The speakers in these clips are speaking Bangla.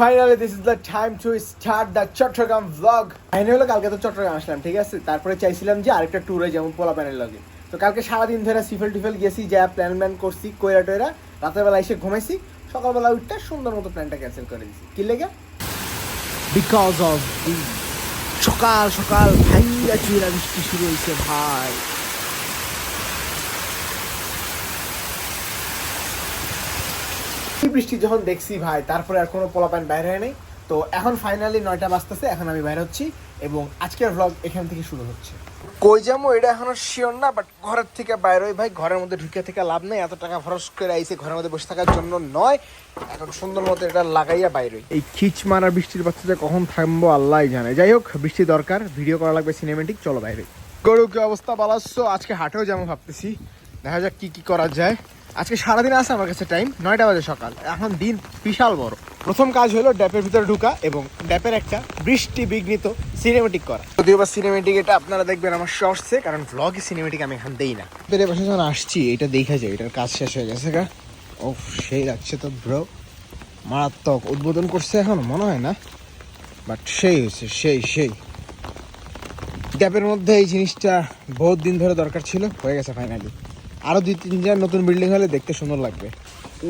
Finally this is the time to start the Chattogram blog আইনে হলো কালকে তো চট্টগ্রাম আসলাম, ঠিক আছে? তারপরে চাইছিলাম যে আরেকটা ট্যুরে যেমন পোলা প্যানের লগে। তো কালকে সারাদিন ধরে সিফেল টিফেল গেছি, যা প্ল্যান ম্যান করছি, কইরা টয়রা রাতের বেলা এসে ঘুমাইছি, সকালবেলা উঠটা সুন্দর মতো প্ল্যানটা ক্যান্সেল করে দিছি। কি লেগে? বিকজ অফ সকাল সকাল ভাইয়া চুরা বৃষ্টি শুরু হয়েছে ভাই। বৃষ্টি যখন দেখছি ভাই তারপরে আর কোনো পোলাপান বাইরে হয় নাই। তো এখন ফাইনালি নয়টা বাজতেছে এখন আমি বাইরে হচ্ছি এবং আজকের ভ্লগ এখান থেকে শুরু হচ্ছে। কই যাব এটা এখনও শিওর না বাট ঘরের থেকে বাইরে ভাই ঘরের মধ্যে ঢুকে থেকে লাভ নেই এত টাকা খরচ করে আইসে ঘরের মধ্যে বসে থাকার জন্য নয়। এখন সুন্দর মতো এটা লাগাইয়া বাইরে এই খিচ মারা বৃষ্টির বাচ্চাটা কখন থামবো আল্লাহ জানে। যাই হোক বৃষ্টি দরকার ভিডিও করা লাগবে সিনেমেটিক চলো বাইরে। গরু কি অবস্থা বালাচ্ছ আজকে হাটেও যেমন ভাবতেছি। দেখা যাক কি কি করা যায়। আজকে সারাদিন আছে আমার কাছে টাইম নয়টা বাজে সকাল। এখন দিন বিশাল বড়। প্রথম কাজ হলো ড্যাপের ভিতরে ঢুকা এবং ড্যাপের একটা বৃষ্টি বিঘ্নিত সিনেমেটিক করা। যদিও বা সিনেমেটিক এটা আপনারা দেখবেন আমার শর্টসে কারণ ভ্লগে সিনেমেটিক আমি এখন দেই না। বেড়ে বসে যখন আসছি, এটা দেখা যায় এটার কাজ শেষ হয়ে গেছে গা। ও সেই লাগছে তো ব্রো মারাত্মক উদ্বোধন করছে এখন, মনে হয় না। বাট সেই হয়েছে, সেই সেই। ড্যাপের মধ্যে এই জিনিসটা বহুত দিন ধরে দরকার ছিল, হয়ে গেছে ফাইনালি আরও দুই তিন জায়গায় নতুন বিল্ডিং হলে দেখতে সুন্দর লাগবে।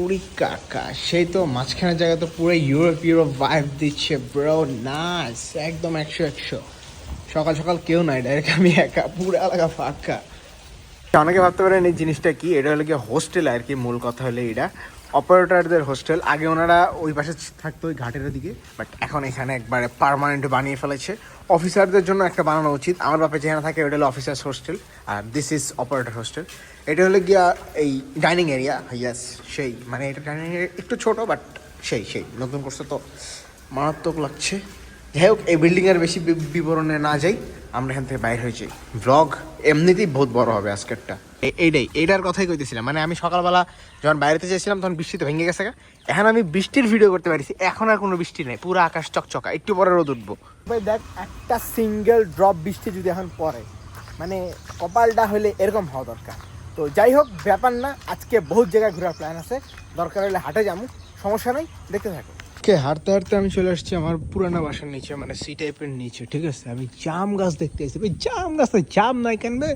উড়ি কাকা সেই তো মাঝখানের জায়গা তো পুরো ইউরোপ ইউরোপ ভাইব দিচ্ছে ব্রো নাইস একদম একশো একশো। সকাল সকাল কেউ নাই ডাইরেক্ট আমি একা পুরো এলাকা ফাঁকা। অনেকে ভাবতে পারেন এই জিনিসটা কি? এটা হলো কি হোস্টেল আর কি মূল কথা হলো এটা অপারেটরদের হোস্টেল আগে ওনারা ওই পাশে থাকতো ওই ঘাটের দিকে বাট এখন এখানে একবারে পার্মানেন্ট বানিয়ে ফেলেছে। অফিসারদের জন্য একটা বানানো উচিত। আমার বাপে যেখানে থাকে ওটা হলো অফিসার্স হোস্টেল আর দিস ইজ অপারেটর হোস্টেল এটা হলো গিয়া এই ডাইনিং এরিয়া ইয়াস সেই মানে এটা ডাইনিং এরিয়া একটু ছোট বাট সেই সেই, নতুন করছে তো মারাত্মক লাগছে। যাই হোক, এই বিল্ডিংয়ের বেশি বিবরণে না যাই, আমরা এখান থেকে বাইর হয়েছি। ব্লগ এমনিতেই বহুত বড় হবে আজকেরটা। এইটাই, এইটার কথাই কইতেছিলাম মানে আমি সকালবেলা যখন বাইরেতে চেয়েছিলাম তখন বৃষ্টিতে ভেঙে গেছে। এখন আমি বৃষ্টির ভিডিও করতে পারিছি, এখন আর কোনো বৃষ্টি নেই, পুরো আকাশ চকচকা, একটু পরে রোদ উঠবো। ভাই, দেখ, একটা সিঙ্গেল ড্রপ বৃষ্টি যদি এখন পড়ে মানে কপালটা হলে এরকম হওয়া দরকার। তো যাই হোক ব্যাপার না, আজকে বহুত জায়গায় ঘোরার প্ল্যান আছে। দরকার হলে হাটে যাব, সমস্যা নেই, দেখতে থাকো। কে, হাঁটতে হাঁটতে আমি চলে আসছি আমার পুরানো বাসার নিচে মানে সি টাইপের নিচে, ঠিক আছে? আমি জাম গাছ দেখতে এসেছি। ভাই জাম গাছ জাম নাই কেন বে?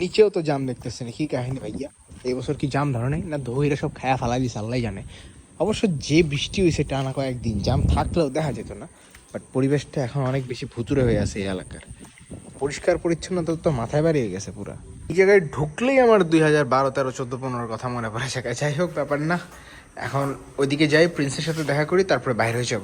নিচেও তো জাম দেখতেছে না কি কাহিনী ভাইয়া? এই বছর কি জাম ধরে না ধৈরে সব খায়া ফালাই দিছে আল্লাহ জানে। অবশ্য যে বৃষ্টি হয়েছে টানা কয়েকদিন, জাম থাকলেও দেখা যেত না বাট পরিবেশটা এখন অনেক বেশি ভুতুরে হয়ে আছে এই এলাকার। পরিষ্কার পরিচ্ছন্নতা তো মাথায় বাড়িয়ে গেছে পুরা। এই জায়গায় ঢুকলেই আমার দুই হাজার বারো, তেরো, চোদ্দ পনেরোর কথা মনে পড়ে যায়। যাই হোক, ব্যাপার না। এখন ওইদিকে যাই, প্রিন্সের সাথে দেখা করি, তারপরে বাইরে হয়ে যাব।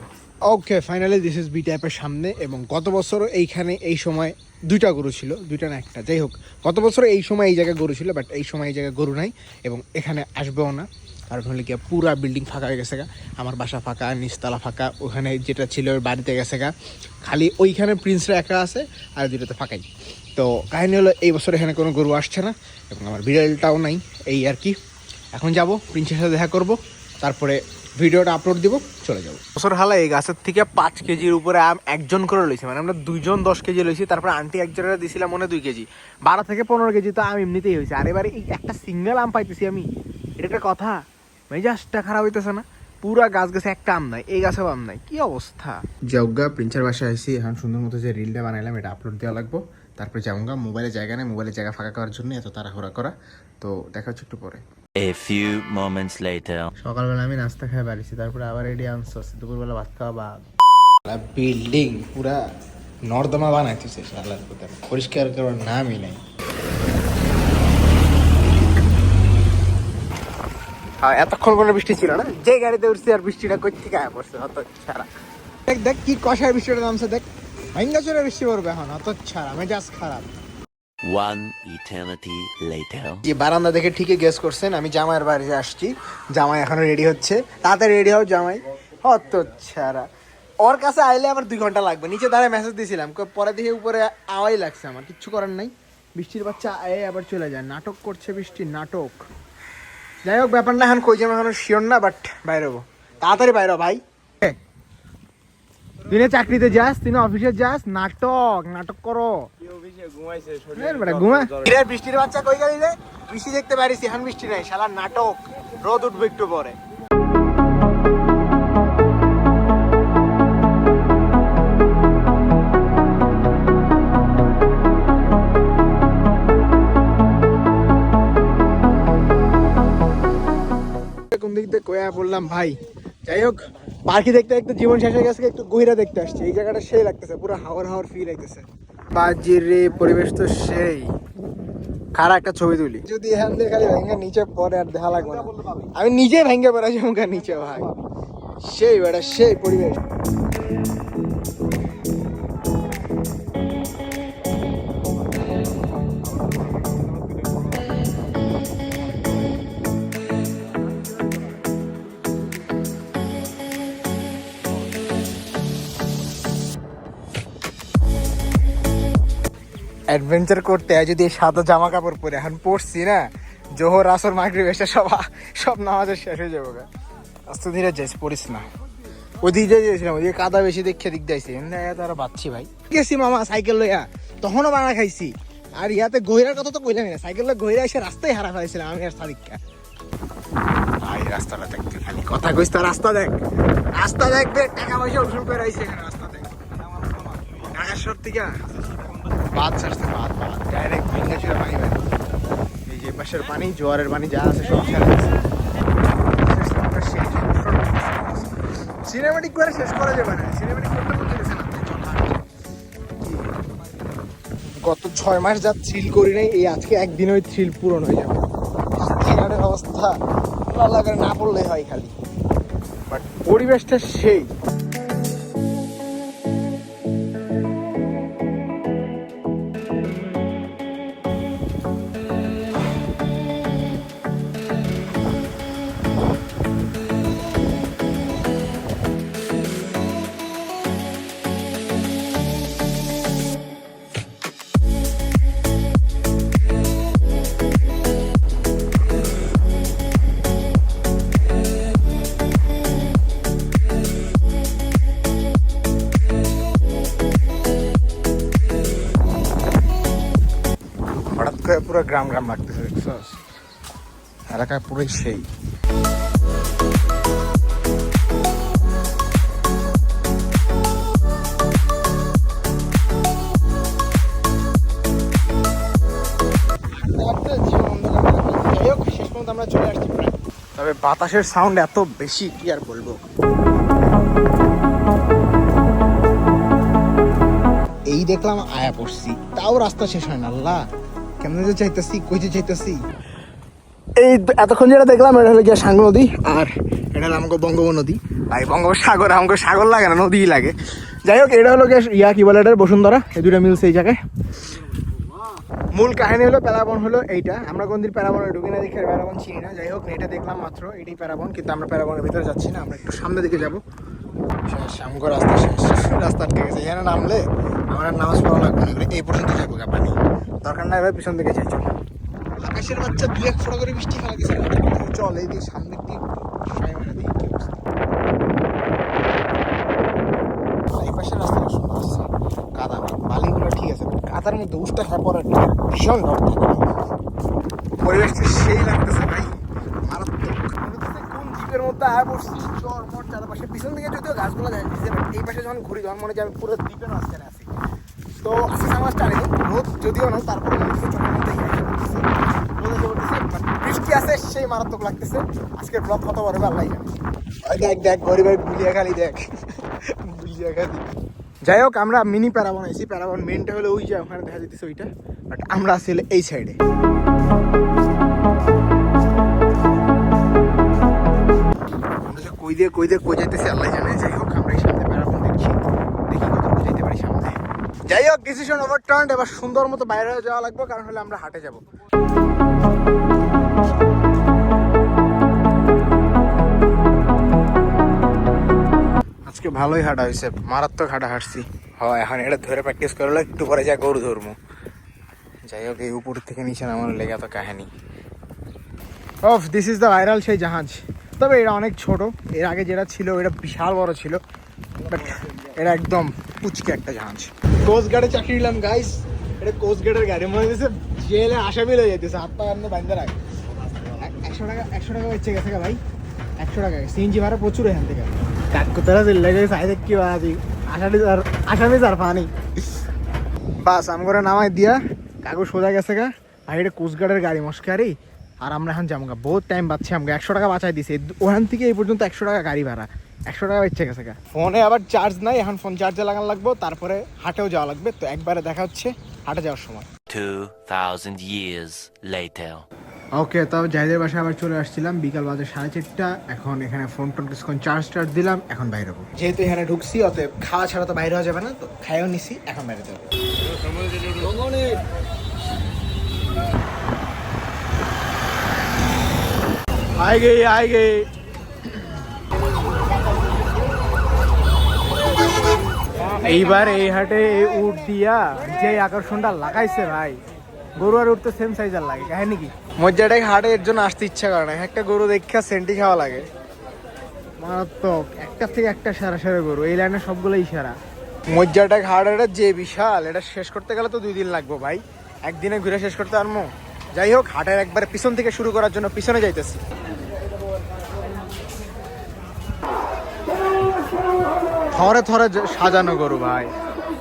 Okay finally this is B টাইপের সামনে এবং গত বছরও এইখানে এই সময় দুইটা গরু ছিল, দুইটা না একটা। যাই হোক, গত বছর এই সময় এই জায়গায় গরু ছিল বাট এই সময় এই জায়গায় গরু নাই এবং এখানে আসবেও না। কারণ হলে কি পুরা বিল্ডিং ফাঁকা হয়ে গেছে গা। আমার বাসা ফাঁকা, নিচতলা ফাঁকা, ওখানে যেটা ছিল বাড়িতে গেছে গা। খালি ওইখানে প্রিন্সরা একা আছে আর দুটোতে ফাঁকাই। তো কাহিনী হলো এই বছর এখানে কোনো গরু আসছে না এবং আমার বিড়ালটাও নাই এই আর কি। এখন যাব প্রিন্সের সাথে দেখা করব তারপরে ভিডিওটা আপলোড দিব চলে যাব। বছর হালা এই গাছের থেকে পাঁচ কেজির উপরে আম একজন করে লইছি মানে আমরা দুইজন দশ কেজি লইছি তারপরে আন্টি একজনের দিছিলাম মনে দুই কেজি। বারো থেকে পনেরো কেজি তো আম এমনিতেই হয়েছে আর এবারে এই একটা সিঙ্গেল আম পাইতেছি আমি এটা একটা কথা? মেজাজটা খারাপ হইতেছে না? পুরা গাছ গাছে একটা আম নাই এই গাছেও আম নাই কি অবস্থা? জগা প্রিন্সের বাসায় আইসি এখন সুন্দর মতো যে রিলটা বানাইলাম এটা আপলোড দেওয়া লাগবো। তারপরে যেমন মোবাইলে জায়গা নেই মোবাইলে জায়গা ফাঁকা করার জন্য এত তাড়াহুড়া করা। তো দেখা হচ্ছে একটু পরে। A few moments later. সকালবেলা আমি নাস্তা খাই বাড়িছি তারপরে আবার রেডি আনছো দুপুরবেলা ভাত খাওয়া বা বিল্ডিং পুরা নর্দমা বানাইতেছে শালার কোথায় পরিষ্কার করার নামই নাই। এতক্ষণ কোনো বৃষ্টি ছিল না? যে গাড়িতে উঠছি আর বৃষ্টিটা কই থেকে আয়া পড়ছে? অত ছাড়া দেখ দেখ কি কষায় বৃষ্টিটা নামছে দেখ। ভাঙ্গা চলে বৃষ্টি পড়বে এখন অত ছাড়া মেজাজ খারাপ। One eternity later. যে বারান্দা দেখে ঠিকই গেস করছেন আমি জামাইয়ের বাড়িতে আসছি। জামাই এখনও রেডি হচ্ছে। তাতে রেডি হও জামাই। অত ছাড়া। ওর কাছে আইলে আমার দুই ঘণ্টা লাগবে। নিচে দাঁড়ায় মেসেজ দিয়েছিলাম পরে দেখে উপরে আওয়াই লাগছে আমার। কিচ্ছু করার নাই। বৃষ্টির বাচ্চা আয়ে আবার চলে যায়। নাটক করছে বৃষ্টির নাটক। যাই হোক ব্যাপার না এখন কই যাব এখন শিওর না বাট বাইরে হব। তাড়াতাড়ি বাইরে ভাই। তিনি চাকরিতে যাস তিনি অফিসে যাস নাটক নাটক করো। মানে বৃষ্টির বাচ্চা কই গেলি রে? বৃষ্টি দেখতে পারিস এখন বৃষ্টি নাই শালা নাটক। রোদ উঠবে একটু পরে। কোন দিক থেকে কয়া বললাম ভাই যাই হোক পাখি দেখতে দেখতে জীবন শেষ হয়ে গেছে, একটু গহিরা দেখতে আসছে। এই জায়গাটা সেই লাগতেছে, পুরো হাওয়ার হাওয়ার ফিল হইতেছে বাজির রে, পরিবেশ তো সেই। খারাপ একটা ছবি তুলি। যদি এখান থেকে খালি ভেঙে নিচে পরে আর দেখা লাগবে না। আমি নিজে ভেঙে পড়া যাব নিচে, ভাই। সেই বেটা, সেই পরিবেশ। অ্যাডভেঞ্চার করতে যদি সাদা জামা কাপড় পরে। এখন পরছি না। জোহর, আসর, মাগরিব, এসে সব সব নামাজের শেষ হয়ে যাব। আস্তে ধীরে যাইস, পড়িস না। ওদিকে যাই যাইছিলাম, ওদিকে কাদা বেশি দেখে দিক যাইছি তারা বাচ্চি ভাই। গেছি মামা সাইকেল লইয়া। তখনও বানা খাইছি। আর ইয়াতে গহিরার কথা তো কইলাম না। সাইকেল গহিরা এসে রাস্তায় হারা ফেলাইছিলাম আমি আর সাদিককে ভাই রাস্তাটা দেখতে খালি কথা কইস তো, রাস্তা দেখ। রাস্তা দেখ দেখ, টাকা পয়সা উসুল করে আইছে রাস্তা দেখ। ঢাকার থেকে বাদ ছাড়ছে বাদ বাদ ডাইরেক্ট ভেঙে ছিল পানি বের। এই যে পাশের পানি, জোয়ারের পানি যা আছে সব ছেড়ে সিনেমেটিক করে শেষ করা যাবে না। সিনেমেটিক করতে গত ছয় মাস যা থ্রিল করি নাই, এই আজকে একদিন ওই থ্রিল পূরণ হয়ে যাবে। অবস্থা আল্লাহ করে না পড়লে হয় খালি। বাট পরিবেশটা সেই। গ্রাম গ্রাম লাগতেছে এলাকায় পুরোই সেই। আমরা চলে। তবে বাতাসের সাউন্ড এত বেশি, কি আর বলব? এই দেখলাম আয়া পড়ছি, তাও রাস্তা শেষ হয় না, আল্লাহ। কেমন যে চাইতেছি কই যে চাইতেছি এই এতক্ষণ যেটা দেখলাম, এটা হলো গিয়ে সাঙ্গ নদী আর এটা হলো আমাকে বঙ্গব নদী। ভাই বঙ্গোপসাগর আমাকে সাগর লাগে না, নদীই লাগে। যাই হোক, এটা হলো গিয়ে ইয়া, কি বলে এটার, বসুন্ধরা, এই দুটা মিলছে এই জায়গায়। মূল কাহিনী হলো, প্যারাবন হলো এইটা। আমরা কোনদিন প্যারাবনে ঢুকি না, দেখে প্যারাবন চিনি না। যাই হোক, এটা দেখলাম মাত্র, এটাই প্যারাবন, কিন্তু আমরা প্যারাবনের ভিতরে যাচ্ছি না, আমরা একটু সামনের দিকে যাব। শেষ, আমগো রাস্তা শেষ। রাস্তা আটকে গেছে এখানে নামলে আমার আর নামাজ পড়া লাগবে না এই পর্যন্ত যাব গা, পানি। দরকার না এবার পিছন দিকে যাই, চল। আকাশের বাচ্চা দু এক ফোটা করে বৃষ্টি ফেলা গেছে চল, এই দিকে সামনের দিক কাদা বালিগুলো ঠিক আছে কাদার মধ্যে উষ্টা হ্যাঁ পড়ার ভীষণ পরিবেশটা সেই লাগতেছে ভাই মারাত্মক মনে হচ্ছে দ্বীপের মধ্যে আয় পড়ছি। চর মর চারপাশে। পিছন দিকে যদিও গাছগুলো দেখা যাচ্ছে but এই পাশে যখন ঘুরি তখন মনে হয় আমি পুরো দ্বীপের মাঝখানে আছি। তো আজকে সামাজ টানে রোদ যদিও না তারপরে মনে হচ্ছে চোখের বৃষ্টি আছে সেই মারাত্মক লাগতেছে। আজকের ব্লগ কত বড় হবে আল্লাহ দেখ দেখ গরিবের গুলিয়া খালি দেখ। গুলিয়া খালি। যাই হোক আমরা মিনি প্যারাবন আইছি। প্যারাবন মেনটা হলো ওই যে ওখানে দেখা যেতেছে ওইটা। বাট আমরা আছি হলো এই সাইডে কই দিয়ে কই দিয়ে, কই যাইতেছি, আল্লাহ জানে। যাই হোক, আমরা এই সামনে প্যারাবন দেখছি দেখি কত যাইতে পারি সামনে। যাই হোক ডিসিশন ওভারটার্ন এবার সুন্দর মতো বাইরে যাওয়া লাগবে, কারণ হলে আমরা হাটে যাব। আজকে ভালোই হাঁটা হয়েছে, মারাত্মক হাঁটা হাঁটছি। হয় এখন এটা ধরে প্র্যাকটিস করলে একটু পরে যা গরু ধরবো। যাই হোক, এই উপর থেকে নিচে নামানো লেগে তো কাহিনী। Off this is the viral সেই জাহাজ। তবে এটা অনেক ছোট। এর আগে যেটা ছিল, এটা বিশাল বড় ছিল। বাট একদম পুচকে একটা জাহাজ। কোস্ট গার্ডে চাকরি নিলাম গাইস এটা কোস্ট গার্ডের গাড়ি। মনে হয়েছে জেলে আসামি হয়ে যেতেছে হাত পা এমনি বান্ধে রাখ। এক- একশো টাকা একশো টাকা বেচে গেছে ভাই। একশো টাকা। সিএনজি ভাড়া প্রচুর এখান থেকে। কাকু তারা দিল্লে গেছে সাই দেখ কি বাদি আসামি আর আসামি আর বাস, আম করে নামাই দিয়া। কাকু সোজা গেছে গা। ভাই এটা কোস্ট গার্ডের গাড়ি, মস্কারি। আর আমরা এখন যাব। বহুত টাইম পাচ্ছি আমাকে একশো টাকা বাঁচাই দিছে ওখান থেকে এই পর্যন্ত একশো টাকা গাড়ি ভাড়া একশো টাকা ইচ্ছে গেছে। ফোনে আবার চার্জ নাই এখন ফোন চার্জে লাগানো লাগবো তারপরে হাটেও যাওয়া লাগবে তো একবারে দেখা হচ্ছে হাটে যাওয়ার সময় 2,000 years later. ওকে তো জাহিদের বাসায় আবার চলে আসছিলাম বিকাল বাজে সাড়ে চারটা এখন এখানে ফোন টোন কিছুক্ষণ চার্জ টার্জ দিলাম এখন বাইরে হব যেহেতু এখানে ঢুকছি অতএব খাওয়া ছাড়া তো বাইরে হওয়া যাবে না তো খাইও নিছি এখন বাইরে যাব আই গে আই গে। এইবার এই হাটে উট দিয়া যে আকর্ষণটা লাগাইছে ভাই গরু আর উঠ তো সেম সাইজের লাগে কাহিনী কি মজ্জাটাই হাটে এর জন্য আসতে ইচ্ছা করে না। একটা গরু দেখা সেন্টি খাওয়া লাগে। মারাত্মক একটা থেকে একটা সারা সারা গরু এই লাইনে সবগুলোই সারা। মজ্জাটা ঘাট এটা যে বিশাল এটা শেষ করতে গেলে তো দুই দিন লাগবে ভাই। একদিনে ঘুরে শেষ করতে পারব। যাই হোক হাটের একবারে পিছন থেকে শুরু করার জন্য পিছনে যাইতেছি। থরে থরে সাজানো গরু ভাই।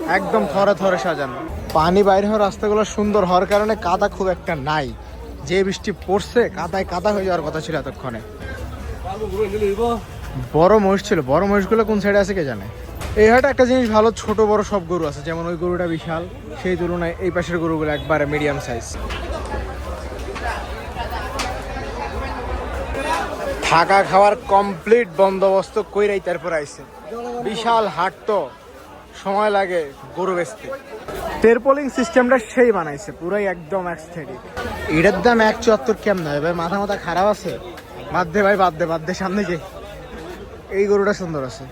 একদম থরে থরে সাজানো। পানি বাইরে হওয়ার রাস্তাগুলো সুন্দর হওয়ার কারণে কাদা খুব একটা নাই। যে বৃষ্টি পড়ছে, কাদায় কাদা হয়ে যাওয়ার কথা ছিল এতক্ষণে। বড় মহিষ ছিল। বড় মহিষগুলো কোন সাইডে আছে কে জানে? এই হাটে একটা জিনিস ভালো, ছোট, বড় সব গরু আছে। যেমন ওই গরুটা বিশাল। সেই তুলনায় এই পাশের গরুগুলো একবারে মিডিয়াম সাইজ থাকা খাওয়ার কমপ্লিট বন্দোবস্ত কইরাই তারপর আইছে। বিশাল হাট তো সময় লাগে গরু বেচতে। টেরপোলিং সিস্টেমটা সেই বানাইছে পুরাই একদম অ্যাস্থেটিক এটার দাম এক চুয়াত্তর কেমন হয় ভাই? মাথা মাথা খারাপ আছে? বাদ দে ভাই বাদ দে বাদ দে সামনে যে এই গরুটা সুন্দর আছে।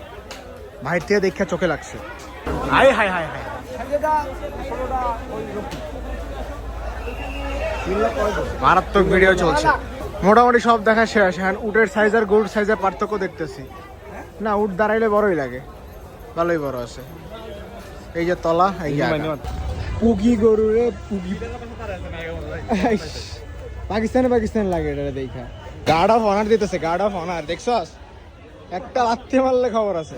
ভাইয়ের থেকে দেখা চোখে লাগছে। Hi hi hi hi. মারাত্মক ভিডিও চলছে। মোটামুটি সব দেখা শেষ এখন উটের সাইজ আর গরুর সাইজের পার্থক্য দেখতেছি। না উট দাঁড়াইলে বড়ই লাগে। ভালোই বড় আছে। এই যে তলা এই যে পুগি গরু রে পুগি। পাকিস্তানে পাকিস্তান লাগে এটা দেখা। গার্ড অফ অনার দিতেছে গার্ড অফ অনার দেখছস? একটা লাত্তি মারলে খবর আছে।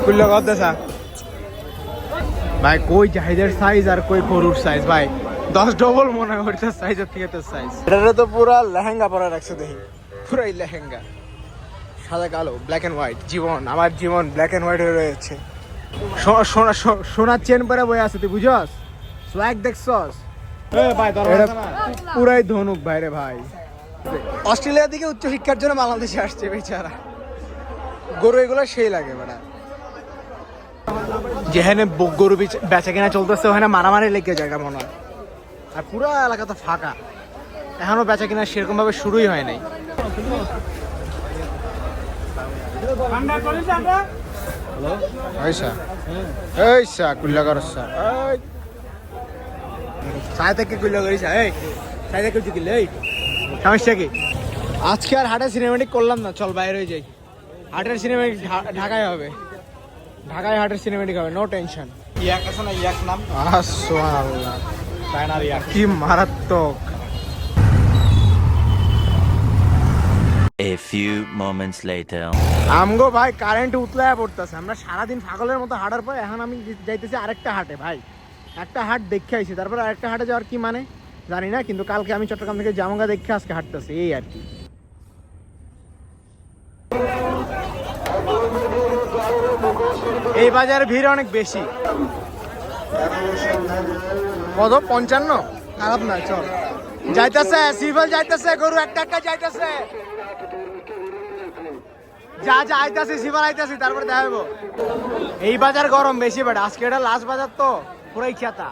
কত দেশা ভাই কই জাহিদের সাইজ আর কই গরুর সাইজ ভাই দশ ডবল মনে ওইটার সাইজের থেকে তোর সাইজ এটা তো পুরা লেহেঙ্গা পরা রাখছে দেখি। পুরাই লেহেঙ্গা। সাদা কালো ব্ল্যাক এন্ড হোয়াইট জীবন আমার জীবন ব্ল্যাক এন্ড হোয়াইট হয়ে রয়েছে। সোনা সো- সোনার চেন পরে বই আছে তুই বুঝস? সোয়াগ দেখছস? পুরাই ধনুক ভাই রে ভাই। অস্ট্রেলিয়া থেকে উচ্চ শিক্ষার জন্য বাংলাদেশে আসছে বেচারা। গরু এগুলো সেই লাগে বেটা যেখানে গরু বেচ- বেচা কেনা চলতেছে ওখানে মারামারি লেগে যায় মনে হয়? আর পুরো এলাকা তো ফাঁকা। এখনও বেচা কেনা সেরকম ভাবে শুরুই হয় নাই। সমস্যা কি? আজকে আর হাটে সিনেমেটিক করলাম না চল বাইরে হয়ে যাই। হাটের সিনেমেটিক ঢাকায় হবে। ঢাকায় হাটের সিনেমেটিক হবে নো টেনশন ইয়াক আছে না ইয়াক নাম? আল্লাহ চায়নার ইয়াক। কি মারাত্মক। A few moments later. আমগো ভাই কারেন্ট উতলায় পড়তেছে। আমরা সারাদিন পাগলের মতো হাঁটার পর এখন আমি যাইতেছি আরেকটা হাটে ভাই। একটা হাট দেখে আইছি। তারপর আরেকটা হাটে যাওয়ার কি মানে? জানি না কিন্তু কালকে আমি চট্টগ্রাম থেকে জামগা দেখে আজকে হাঁটতেছি। এই আর কি। এই বাজারে ভিড় অনেক বেশি। কত? পঞ্চান্ন? খারাপ না, চল। যাইতেছে সিভিল যাইতেছে, গরু একটা একটা যাইতেছে। যা যা, আইতাছি সিভার আইতাছি, তারপরে দেখাবো এই বাজার গরম বেশি বেটা আজকে এটা লাস্ট বাজার তো, পুরাই খেতা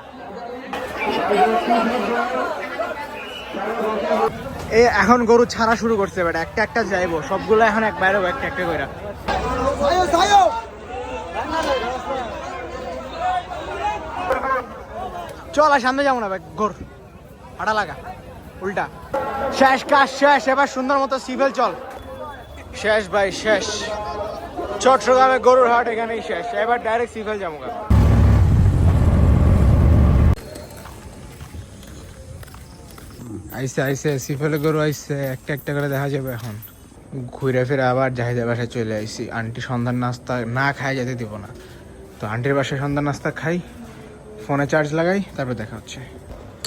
এই এখন গরু ছাড়া শুরু করছে বেটা একটা একটা যাইবো, সবগুলো এখন এক বাইরে একটা একটা করে। চল, আর সামনে যাব না, ভাই। ঘোর। হাঁটা লাগা। উল্টা। শেষ কাজ শেষ। এবার সুন্দর মতো সিভেল চল। শেষ, ভাই, শেষ। চট্টগ্রামে গরুর হাট এখানেই শেষ। এবার ডাইরেক্ট সিভিল যাব। আইসে আইসে সিফেলে গরু আইসে। একটা একটা করে দেখা যাবে এখন। ঘুরে ফিরে আবার জাহিদের বাসায় চলে আসছি আন্টি সন্ধ্যার নাস্তা না খাই যেতে দিব না। তো আন্টির বাসায় সন্ধ্যার নাস্তা খাই। ফোনে চার্জ লাগাই তারপর দেখা হচ্ছে।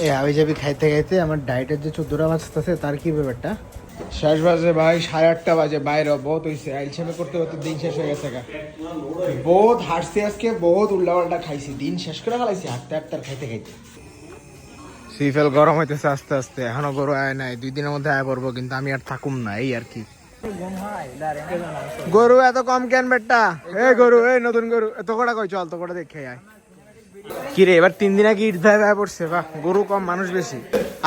এ আমি যাবি খাইতে খাইতে আমার ডায়েটের যে চোদ্দোটা বাজতেছে তার কি ব্যাপারটা? শেষ বাজে ভাই সাড়ে আটটা বাজে। বাইরে বহুত হয়েছে আইলসামে করতে করতে দিন শেষ হয়ে গেছে গা। বহুত হাঁটছি আজকে বহুত উল্লাপাল্টা খাইছি। দিন শেষ করে ফেলাইছি হাঁটতে হাঁটতে আর খাইতে খাইতে। সিফেল গরম হইতেছে আস্তে আস্তে। এখনও গরু আয় নাই দুই দিনের মধ্যে আয় পড়ব কিন্তু আমি আর থাকুম না এই আর কি। গরু এত কম কেন বেটা? এ গরু এই নতুন গরু এত কটা কই চল তো কটা দেখে আয়। কি রে এবার তিন দিন আগে ঈদ ভাই পড়ছে, বাহ, গরু কম, মানুষ বেশি।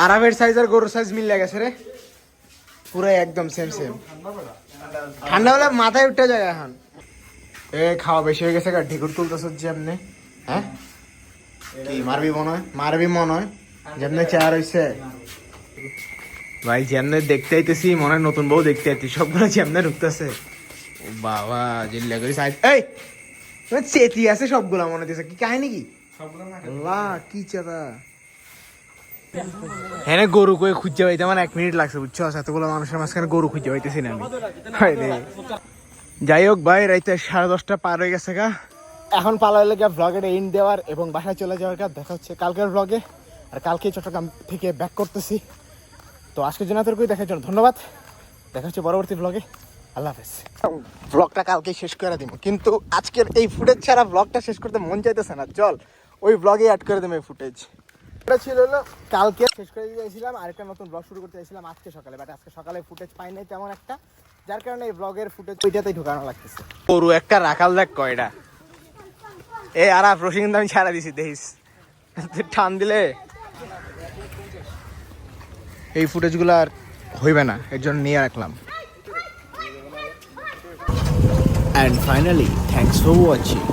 আরামের সাইজ আর গরুর সাইজ মিলে গেছে রে। পুরো একদম সেম সেম ঠান্ডা হলে মাথায় উঠে যায় এখন। এ, খাওয়া বেশি হয়ে গেছে ঢেকুর তুলতেছ যেমনে। হ্যাঁ? কি, মারবি মনে হয়? মারবি মনে হয়? যেমনে চেয়ার হইছে। ভাই, যেমনে দেখতে আইতেছি, মনে হয় নতুন বউ দেখতে আইতি সবগুলো যেমনে ঢুকতেছে। বাবা, জিল্লা করি সাইজ এই! চেতি আছে সবগুলা মনে হইতেছে, কি কাহিনী কি? আল্লাহ কি চেতা? হ্যাঁ গরু কয়ে খুঁজে পাইতে আমার এক মিনিট লাগছে বুঝছ? এতগুলো মানুষের মাঝখানে গরু খুঁজে পাইতেছি না আমি। যাই হোক ভাই রাইতে সাড়ে দশটা পার হয়ে গেছে গা। এখন পালার লেগে ব্লগের ইন দেওয়ার এবং বাসায় চলে যাওয়ার কাজ দেখা হচ্ছে কালকের ব্লগে আর কালকে চট্টগ্রাম থেকে ব্যাক করতেছি। তো আজকের জন্য তোর দেখার জন্য ধন্যবাদ। দেখা হচ্ছে পরবর্তী ব্লগে আল্লাহ হাফেজ। ব্লগটা কালকে শেষ করে দিব। কিন্তু আজকের এই ফুটেজ ছাড়া ব্লগটা শেষ করতে মন চাইতেছে না। চল ওই ব্লগে অ্যাড করে দেবে ফুটেজ এটা ছিল হলো কালকে শেষ করে দিয়ে চাইছিলাম আরেকটা নতুন ব্লগ শুরু করতে চাইছিলাম আজকে সকালে বাট আজকে সকালে ফুটেজ পাই নাই তেমন একটা যার কারণে এই ব্লগের ফুটেজ ওইটাতেই ঢুকানো লাগতেছে। গরু একটা রাখাল দেখ কয়টা। এ আর রসিং আমি ছাড়া দিছি দেখিস। তুই টান দিলে। এই ফুটেজগুলো আর হইবে না এর জন্য নিয়ে রাখলাম। And finally thanks for watching.